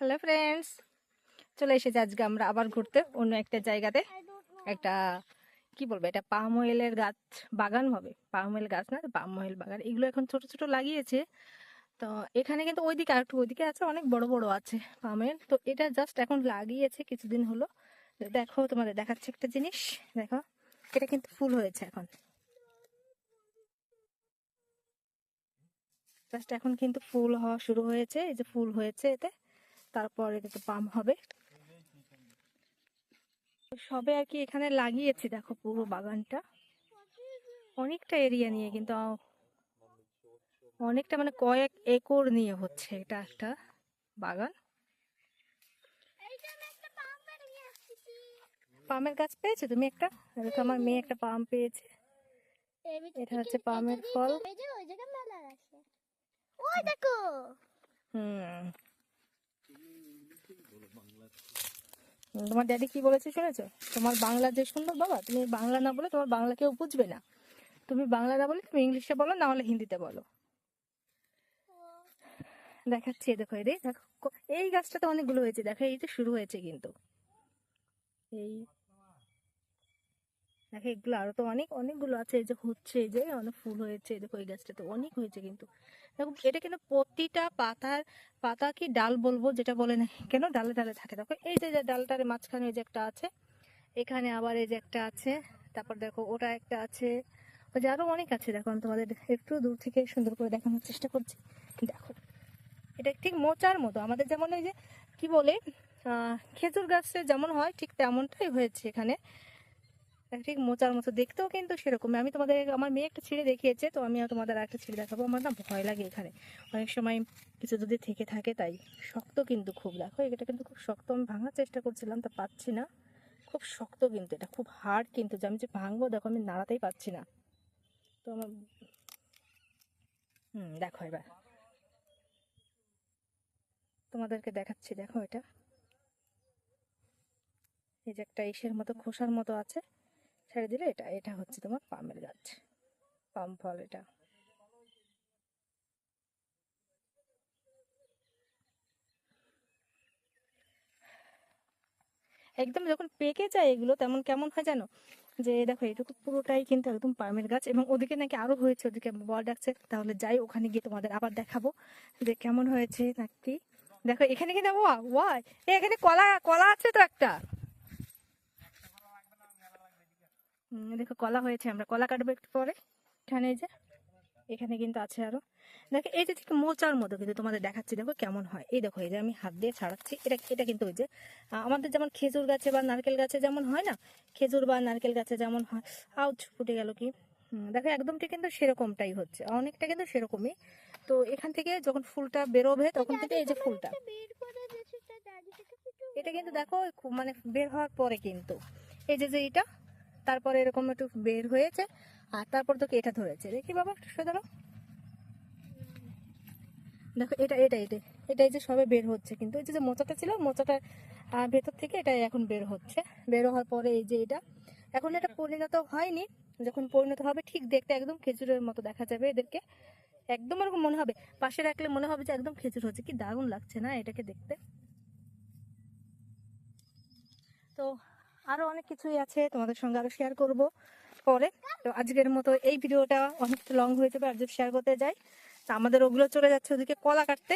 Hello friends চলে এসেছি আজকে আমরা আবার ঘুরতে, অন্য একটা জায়গাতে। একটা, কি বলব, এটা পাম অয়েলের গাছ বাগান হবে। পাম অয়েল গাছ না, পাম অয়েল বাগান। এগুলো এখন ছোট ছোট লাগিয়েছে। তো এখানে কিন্তু ওইদিকে আর একটু ওইদিকে আছে, অনেক বড় বড় আছে পাম অয়েল তো এটা জাস্ট এখন লাগিয়েছে কিছুদিন হলো। দেখো, তোমাদের দেখাচ্ছে একটা জিনিস। দেখো, এটা কিন্তু ফুল হয়েছে এখন। জাস্ট এখন কিন্তু ফুল হওয়া শুরু হয়েছে এই যে ফুল হয়েছে এতে। তারপর এটাতে পাম হবে। সবে আর কি এখানে লাগিয়েছি দেখো পুরো বাগানটা। অনেকটা এরিয়া নিয়ে কিন্তু অনেকটা মানে কয়েক একর নিয়ে হচ্ছে এটা একটা বাগান। পামের গাছ পেয়েছ তুমি একটা? দেখো আমার মেয়ে একটা পাম পেয়েছে। এটা হচ্ছে পামের ফল। ওই দেখো তোমার ড্যাডি কি বলেছে শুনেছো? তোমার বাংলা যে সুন্দর বাবা, তুমি বাংলা না বলে তোমার বাংলা কেউ বুঝবে না। তুমি বাংলা না বলে তুমি ইংলিশে বলো, না হলে হিন্দিতে বলো। দেখাচ্ছি দেখো এই দেখো, এই গাছটা তো অনেকগুলো হয়েছে, দেখো, এই তো শুরু হয়েছে কিন্তু। এই দেখো এগুলো আরও তো অনেক, অনেকগুলো আছে। এই যে হচ্ছে, এই যে অনেক ফুল হয়েছে, এই দেখো এই গাছটাতে অনেক হয়েছে কিন্তু। দেখো, এটা কিন্তু প্রতিটা পাতার, পাতা কি ডাল বলব যেটা বলে না? কেন ডালে ডালে থাকে? দেখো, এই যে ডালটার মাঝখানে এই যে একটা আছে, এখানে আবার এই যে একটা আছে, তারপর দেখো ওটা একটা আছে। ওই যে আরও অনেক আছে, দেখো আমি তোমাদের একটু দূর থেকে সুন্দর করে দেখানোর চেষ্টা করছি। দেখো, এটা ঠিক মোচার মতো। আমাদের যেমন এই যে, কি বলে খেজুর গাছে যেমন হয়, ঠিক তেমনটাই হয়েছে এখানে। ঠিক মোচার মতো দেখতেও কিন্তু সেরকম আমি তোমাদের, আমার মেয়ে একটা ছিঁড়ে দেখিয়েছে, তো আমি তোমাদের একটা ছিঁড়ে দেখাবো। আমার না ভয় লাগে এখানে। অনেক সময় কিছু যদি থেকে থাকে তাই শক্ত কিন্তু খুব। দেখো, এটা কিন্তু খুব শক্ত। আমি ভাঙার চেষ্টা করছিলাম, তা পাচ্ছি না। খুব শক্ত কিন্তু এটা, খুব হার্ড কিন্তু। যে আমি যে ভাঙবো, দেখো, আমি নাড়াতেই পাচ্ছি না। তো আমার হুম, দেখো এবার। তোমাদেরকে দেখাচ্ছি, দেখো এটা। এই যে একটা ইসের মতো খোসার মতো আছে। ছেড়ে দিলে এটা এটা হচ্ছে তোমার পামের গাছ পাম ফল এটা। একদম যখন পেকে যায় এগুলো, তেমন কেমন হয় জানো? যে দেখো এটুকু পুরোটাই কিন্তু একদম পামের গাছ এবং ওদিকে নাকি আরও হয়েছে, ওদিকে বল ডাকছে, তাহলে যাই ওখানে গিয়ে তোমাদের আবার দেখাবো যে কেমন হয়েছে নাকি। দেখো, এখানে কিন্তু ওয়া ওয়াই এখানে কলা কলা আছে তো একটা হুম, দেখো কলা হয়েছে আমরা। কলা কাটবো একটু পরে। এখানে যে এখানে কিন্তু আছে আরও। দেখো এই যে ঠিক মোচার মতো কিন্তু তোমাদের দেখাচ্ছি দেখো কেমন হয়। এই দেখো এই যে আমি হাত দিয়ে ছাড়াচ্ছি। এটা এটা কিন্তু ওই যে আমাদের যেমন খেজুর গাছে বা নারকেল গাছে যেমন হয় না খেজুর বা নারকেল গাছে যেমন হয় আউচ ফুটে গেল কি? দেখো একদমটি কিন্তু সেরকমটাই হচ্ছে। অনেকটা কিন্তু সেরকমই। তো এখান থেকে যখন ফুলটা বেরোবে তখন কিন্তু এই যে ফুলটা। এটা কিন্তু দেখো খুব মানে বের হওয়ার পরে কিন্তু। এই যে যে এটা তারপরে এরকম একটু বের হয়েছে আর তারপর তোকে এটা ধরেছে। দেখি বাবা একটু দাঁড়াও। দেখো এটা এটা এটা এটা এই যে সবে বের হচ্ছে কিন্তু এই যে মোচাটা ছিল মোচাটার আহ, ভেতর থেকে এটা এখন বের হচ্ছে। বের হওয়ার পরে এই যে এটা এখন এটা পরিণত হয়নি। যখন পরিণত হবে ঠিক দেখতে একদম খেজুরের মতো দেখা যাবে এদেরকে। একদম এরকম মনে হবে পাশে রাখলে মনে হবে যে একদম খেজুর হচ্ছে। কি দারুণ লাগছে না এটাকে দেখতে। তো আরও অনেক কিছুই আছে তোমাদের সঙ্গে আরও শেয়ার করব পরে। তো আজকের মতো এই ভিডিওটা অনেকটা লং হয়ে যাবে, আর যদি শেয়ার করতে যাই, তা আমাদের ওগুলো চলে যাচ্ছে ওদিকে কলা কাটতে।